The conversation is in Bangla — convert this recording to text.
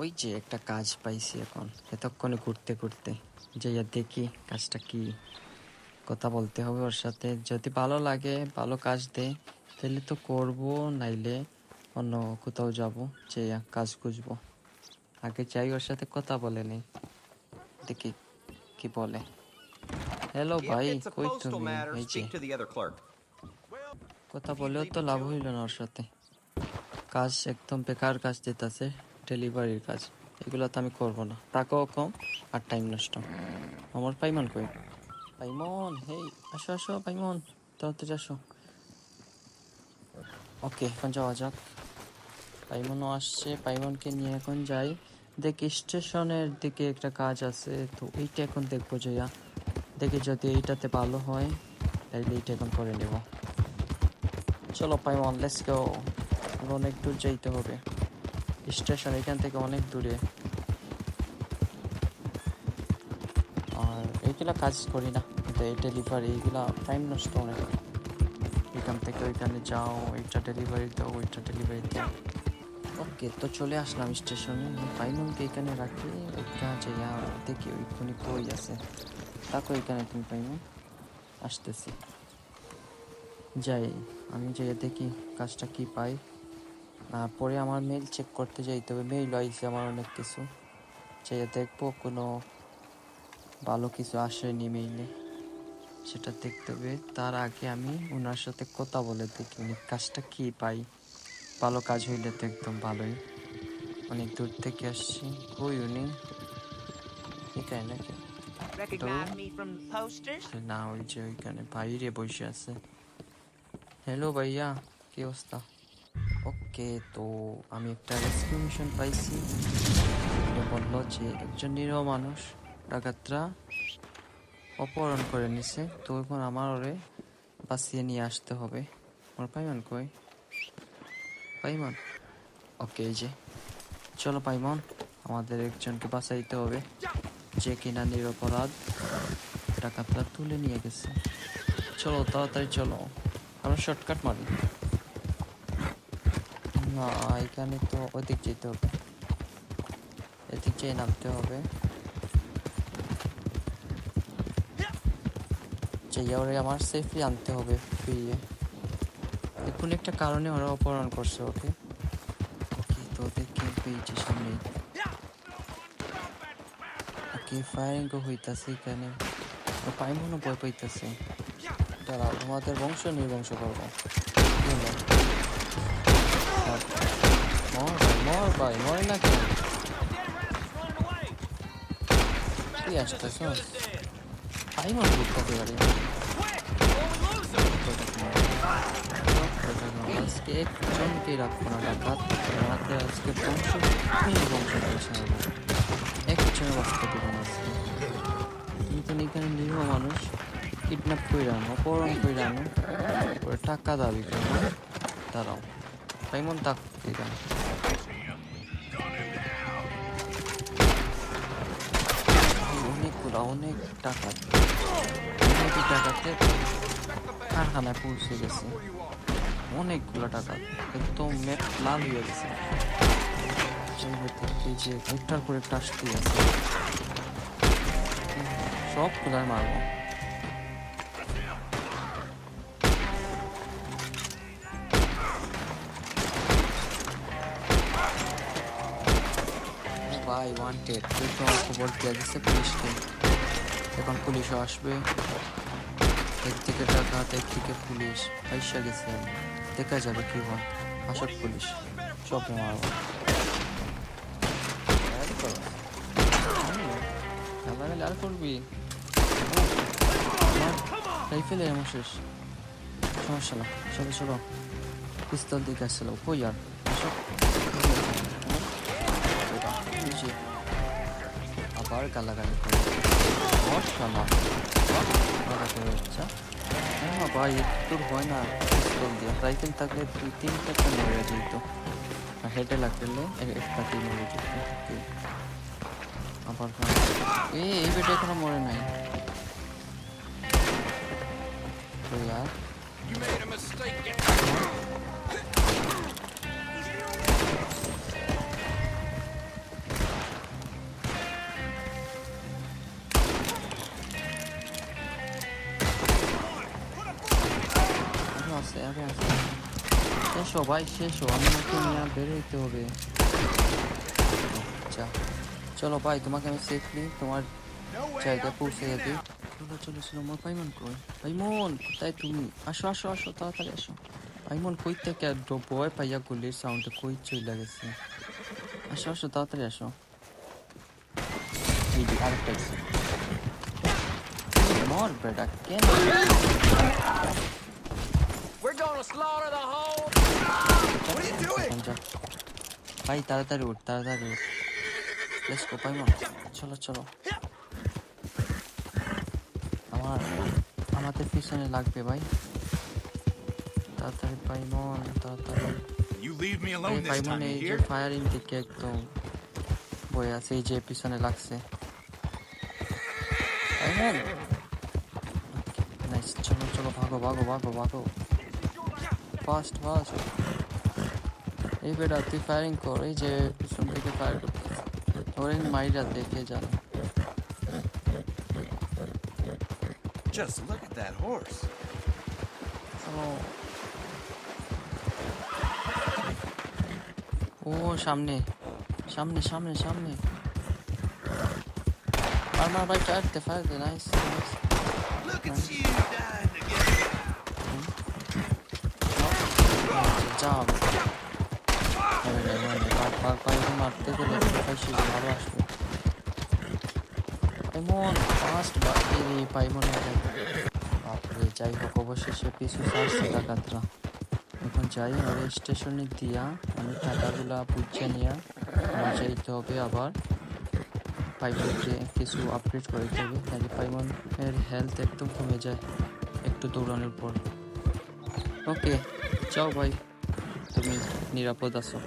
ওই যে একটা কাজ পাইছি এখন এতক্ষণে ঘুরতে ঘুরতে। যাইয়া দেখি কাজটা কি কথা বলতে হবে ওর সাথে। যদি ভালো লাগে ভালো কাজ দেয় তাহলে তো করব নাইলে অন্য কোথাও যাব যে কাজ খুঁজবো। আগে যাই ওর সাথে কথা বলে নেই। দেখি কি বলে। হ্যালো ভাই কই তুমি? এই যে. কথা বলেও তো লাভ হইল না ওর সাথে। কাজ একদম বেকার কাজ দিতেছে। ডেলিভারির কাজ। এগুলো তো আমি করব না। টাকাও কম আর টাইম নষ্ট। আমার পাইমন কই? পাইমন, হেই, আসো আসো, পাইমন, তাড়াতাড়ি আসো। ওকে এখন যাওয়া যাক। পাইমনও আসছে, পাইমনকে নিয়ে এখন যাই। দেখি স্টেশনের দিকে একটা কাজ আছে, তো এইটা এখন দেখব যাইয়া দেখি যদি এইটাতে ভালো হয়, তাইলে এইটা এখন করে নেব। চলো পাইমন লেটস গো অনেক দূর যাইতে হবে। স্টেশন, এখান থেকে অনেক দূরে। আর এইগুলা কাজ করি না কিন্তু এই ডেলিভারি এইগুলা টাইম নষ্ট অনেক এখান থেকে ওইখানে যাও এইটা ডেলিভারি দাও, ওইটা ডেলিভারি দাও। ওকে, তো চলে আসলাম স্টেশনে। পাইমনকে এখানে রাখি একটা যাইয়া দেখি ওইখানে কই আছে। তাকে ওইখানে তুমি পাইমন আসতেছি। যাই, আমি যাই দেখি কাজটা কি পাই। পরে আমার মেল চেক করতে যাইতে হবে মেইল আইছে আমার অনেক কিছু। যাই দেখব কোনো ভালো কিছু আসেনি মেইলে সেটা দেখতে হবে। তার আগে আমি ওনার সাথে কথা বলে দেখি উনি কাজটা কি পাই। ভালো কাজ হইলে তো একদম ভালোই। অনেক দূর থেকে আসছি। কই উনি? এখানে নাকি? না ওই যে ওইখানে বাইরে বসে আছে। হ্যালো ভাইয়া কি অবস্থা? ওকে, তো আমি একটা মিশন পাইছি। এটা বলল যে একজন নিরহ মানুষ, ডাকাতরা অপহরণ করে নিছে। তো এখন আমার ওরে বাঁচিয়ে নিয়ে আসতে হবে। আমার পাইমন কই? পাইমন? ওকে, এই যে। চলো পাইমন, আমাদের একজনকে বাঁচাইতে হবে। যে কিনা নিরপরাধ ডাকাতরা তুলে নিয়ে গেছে। চলো, তাড়াতাড়ি চলো। আমরা শর্টকাট মারি। না, এখানে তো ওদিক যেতে হবে। এদিক যেয়ে নামতে হবে। যাইয়া ওরে আমার সেফলি আনতে হবে ফিরিয়ে। দেখুন একটা কারণে ওরা অপহরণ করছে, ওকে? ওকে, তো ওদেরকে পেয়েছে সামনে। ওকে ফায়ারিং হইতাছে এখানে। ও পাইমনও ভয় পাইতেছে। দাঁড়াও, তোমাদের বংশ নির্বংশ করব। মর ভাই মর ভাই মরে না কেন তুই আসতেছ পাইমন ঘুরতে গাড়ি আজকে একজনকে রাখব না ডাকাত মানুষ কিডন্যাপ করে আনো অপহরণ করে আনো টাকা দাবি করো দাঁড়াও পাইমন তাক এখানে অনেকগুলো অনেক টাকা কারখানায় পৌঁছে গেছে অনেকগুলো টাকা একদম মেট লাল হয়ে গেছে এই যে একটার পর একটা খোলার মারবো ভাই ওয়ান্টেড তুই তো আমার খবর দিয়ে দিচ্ছে পুলিশকে এখন পুলিশও আসবে। একদিকে ডাকাত একদিকে পুলিশ। পয়সা গেছে। দেখা যাবে কি হয়। আসক পুলিশ। সব মারবো আর করবি। রাইফেলে এমন শেষ। সমস্যা না। চলো চলো। পিস্তল দিকে আসছিল। কই আর? আবার গালাগালি করে। মশালা বাচ্চা হ্যাঁ ভাই একটু হয় না। পিস্তল দিয়ে রাইফেল থাকলে দুই তিনটা একটা মরে যেত হেডে লাগলে একটাতেই মরে যেত। আবার এই এই বেটা এখনও মরে নাই। তো You made শেষ ভাই শেষ আমি আমাকে নিয়ে বেরোইতে হবে। আচ্ছা চলো ভাই, তোমাকে আমি সেফলি তোমার জায়গায় পৌঁছে দিই। চলো চলো চলো আমার পাইমন কই? পাইমন কোথায় তুমি? আসো আসো আসো, তাড়াতাড়ি আসো। পাইমন কই থেকে ভয় পাইয়া গুলির সাউন্ডে কই চইলা গেছে? আসো আসো, তাড়াতাড়ি আসো। আরেকটা মর বেটা, কেন? Gonna slaughter the whole. What are you doing? ভাই তাড়াতাড়ি উঠ তাড়াতাড়ি উঠ লেটস গো পাইমন চলো চলো আমার আমাদের পিছনে লাগবে ভাই তাড়াতাড়ি পাইমন তাড়াতাড়ি You leave me alone this Paimon time, এই you যে hear? ফায়ারিং দিকে একদম বয়ে আছে এই যে পিছনে লাগছে পাইমন নাইস চলো চলো ভাগো ভাগো ভাগো ভাগো ফাস্ট ফাস্ট এই বেটা তুই ফায়ারিং কর এই যে পিছন থেকে ফায়ার করতে ওরে মাইরা দেখে যান Just look at that horse. ও সামনে সামনে সামনে সামনে মার মার ভাই ফায়ার দে fire they nice nice Look at you পাইছি ভালো আসবে। পাইমন ফার্স্ট বাপরে, যাই হোক, অবশেষে এখন যাই, আর স্টেশনে দিয়া আমি টাকাগুলা বুঝে নিয়ে যাইতে হবে আবার। পাইমনকে কিছু আপডেট করে দিতে হবে, নাহলে পাইমনের হেলথ একদম কমে যায়, একটু দৌড়ানোর পর। ওকে যাও ভাই। তুমি নিরাপদ আছো